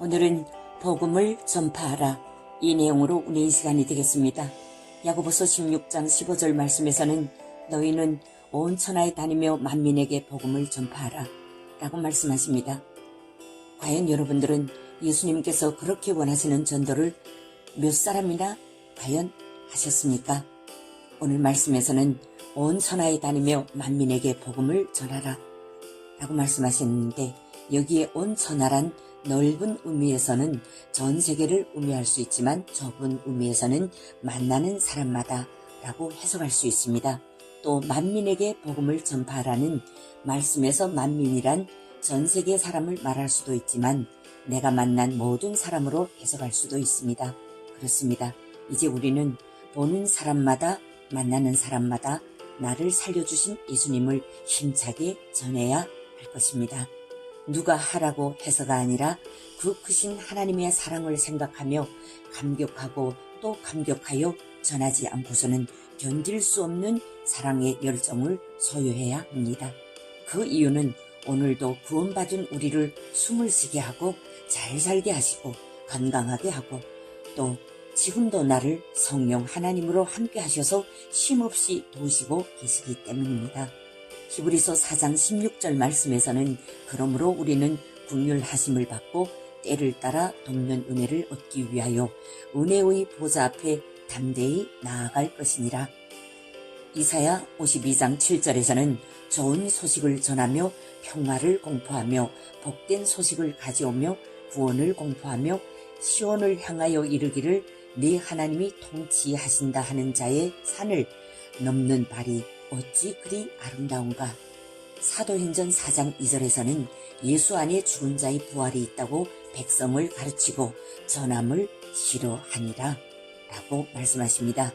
오늘은 복음을 전파하라. 이 내용으로 우리의 시간이 되겠습니다. 야고보서 16장 15절 말씀에서는 너희는 온 천하에 다니며 만민에게 복음을 전파하라. 라고 말씀하십니다. 과연 여러분들은 예수님께서 그렇게 원하시는 전도를 몇 사람이나 과연 하셨습니까? 오늘 말씀에서는 온 천하에 다니며 만민에게 복음을 전하라. 라고 말씀하셨는데 여기에 온 천하란 넓은 의미에서는 전 세계를 의미할 수 있지만 좁은 의미에서는 만나는 사람마다 라고 해석할 수 있습니다. 또 만민에게 복음을 전파하라는 말씀에서 만민이란 전 세계 사람을 말할 수도 있지만 내가 만난 모든 사람으로 해석할 수도 있습니다. 그렇습니다. 이제 우리는 보는 사람마다 만나는 사람마다 나를 살려주신 예수님을 힘차게 전해야 할 것입니다. 누가 하라고 해서가 아니라 그 크신 하나님의 사랑을 생각하며 감격하고 또 감격하여 전하지 않고서는 견딜 수 없는 사랑의 열정을 소유해야 합니다. 그 이유는 오늘도 구원받은 우리를 숨을 쉬게 하고 잘 살게 하시고 건강하게 하고 또 지금도 나를 성령 하나님으로 함께 하셔서 쉼없이 도우시고 계시기 때문입니다. 히브리서 4장 16절 말씀에서는 그러므로 우리는 국률하심을 받고 때를 따라 돕는 은혜를 얻기 위하여 은혜의 보좌 앞에 담대히 나아갈 것이니라. 이사야 52장 7절에서는 좋은 소식을 전하며 평화를 공포하며 복된 소식을 가져오며 구원을 공포하며 시온을 향하여 이르기를 네 하나님이 통치하신다 하는 자의 산을 넘는 발이 어찌 그리 아름다운가. 사도행전 4장 2절에서는 예수 안에 죽은 자의 부활이 있다고 백성을 가르치고 전함을 싫어하니라 라고 말씀하십니다.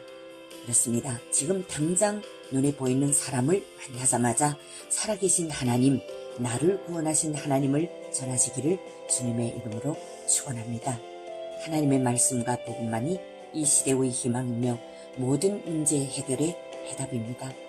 그렇습니다. 지금 당장 눈에 보이는 사람을 만나자마자 살아계신 하나님, 나를 구원하신 하나님을 전하시기를 주님의 이름으로 축원합니다. 하나님의 말씀과 복음만이 이 시대의 희망이며 모든 문제 해결의 해답입니다.